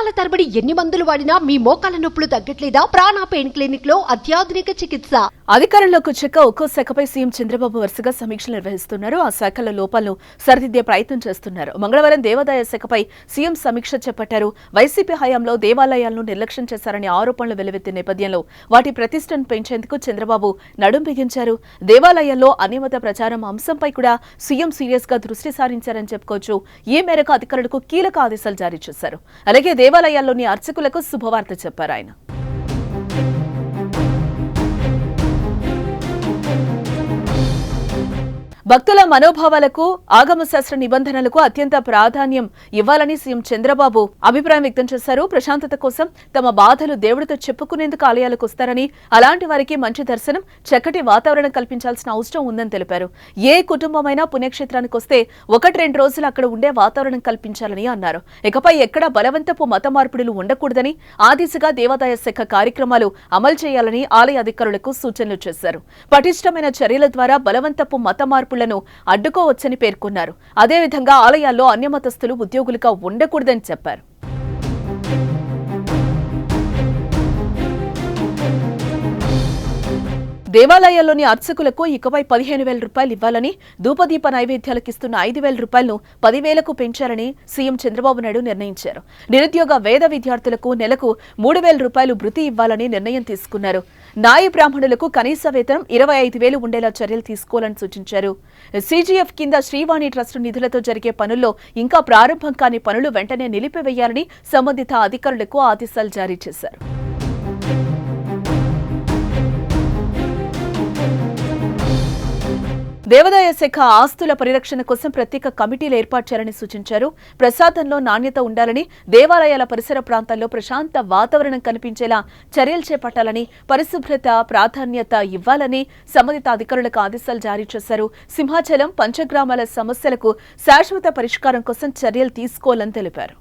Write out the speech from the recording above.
సంవత్సరాల తరబడి ఎన్ని మందులు వాడినా మీ మోకాల నొప్పులు తగ్గట్లేదా? ప్రాణ పెయిన్ క్లినిక్లో అత్యాధునిక చికిత్స. అధికారంలోకి వచ్చాక ఒక్కో శాఖపై సీఎం చంద్రబాబు వరుసగా సమీక్షలు నిర్వహిస్తున్నారు. ఆ శాఖల లోపాలను సరిదిద్దే ప్రయత్నం చేస్తున్నారు. మంగళవారం దేవాదాయ శాఖపై సీఎం సమీక్ష చేపట్టారు. వైసీపీ హయాంలో దేవాలయాలను నిర్లక్ష్యం చేశారని ఆరోపణలు వెలువెత్తిన నేపథ్యంలో వాటి ప్రతిష్టను పెంచేందుకు చంద్రబాబు నడుం బిగించారు. దేవాలయాల్లో అనియమిత ప్రచారం అంశంపై కూడా సీఎం సీరియస్గా దృష్టి సారించారని చెప్పుకోవచ్చు. ఈ మేరకు అధికారులకు కీలక ఆదేశాలు జారీ చేశారు. అలాగే దేవాలయాల్లోని అర్చకులకు శుభవార్త చెప్పారు ఆయన. భక్తుల మనోభావాలకు ఆగమ శాస్త్ర నిబంధనలకు అత్యంత ప్రాధాన్యం ఇవ్వాలని సీఎం చంద్రబాబు అభిప్రాయం వ్యక్తం చేశారు. ప్రశాంతత కోసం తమ బాధలు దేవుడితో చెప్పుకునేందుకు ఆలయాలకు వస్తారని అలాంటి వారికి మంచి దర్శనం చక్కటి వాతావరణం కల్పించాల్సిన అవసరం ఉందని తెలిపారు. ఏ కుటుంబమైనా పుణ్యక్షేత్రానికి వస్తే ఒకటి రెండు రోజులు అక్కడ ఉండే వాతావరణం కల్పించాలని అన్నారు. ఇకపై ఎక్కడ బలవంతపు మత మార్పిడులు ఉండకూడదని ఆ దిశగా దేవాదాయ శాఖ కార్యక్రమాలు అమలు చేయాలని ఆలయ అధికారులకు సూచనలు చేశారు. పటిష్టమైన చర్యల ద్వారా బలవంతపు మత మార్పులు ఉద్యోగులను అడ్డుకోవచ్చని పేర్కొన్నారు. అదేవిధంగా ఆలయాల్లో అన్యమతస్థులు ఉద్యోగులుగా ఉండకూడదని చెప్పారు. దేవాలయాల్లోని అర్చకులకు ఇకపై పదిహేను వేల రూపాయలు ఇవ్వాలని ధూపదీప నైవేద్యాలకు ఇస్తున్న ఐదు వేల రూపాయలను పదివేలకు పెంచాలని సీఎం చంద్రబాబు నాయుడు నిర్ణయించారు. నిరుద్యోగ వేద విద్యార్థులకు నెలకు మూడు వేల రూపాయలు భృతి ఇవ్వాలని నిర్ణయం తీసుకున్నారు. నాయ బ్రాహ్మణులకు కనీస వేతనం ఇరవై ఐదు వేలు ఉండేలా చర్యలు తీసుకోవాలని సూచించారు. సీజీఎఫ్ కింద శ్రీవాణి ట్రస్ట్ నిధులతో జరిగే పనుల్లో ఇంకా ప్రారంభం కాని పనులు వెంటనే నిలిపివేయాలని సంబంధిత అధికారులకు ఆదేశాలు జారీ చేశారు. దేవాదాయ శాఖ ఆస్తుల పరిరక్షణ కోసం ప్రత్యేక కమిటీలు ఏర్పాటు చేయాలని సూచించారు. ప్రసాదంలో నాణ్యత ఉండాలని దేవాలయాల పరిసర ప్రాంతాల్లో ప్రశాంత వాతావరణం కనిపించేలా చర్యలు చేపట్టాలని పరిశుభ్రత ప్రాధాన్యత ఇవ్వాలని సంబంధిత అధికారులకు ఆదేశాలు జారీ చేశారు. సింహాచలం పంచగ్రామాల సమస్యలకు శాశ్వత పరిష్కారం కోసం చర్యలు తీసుకోవాలని తెలిపారు.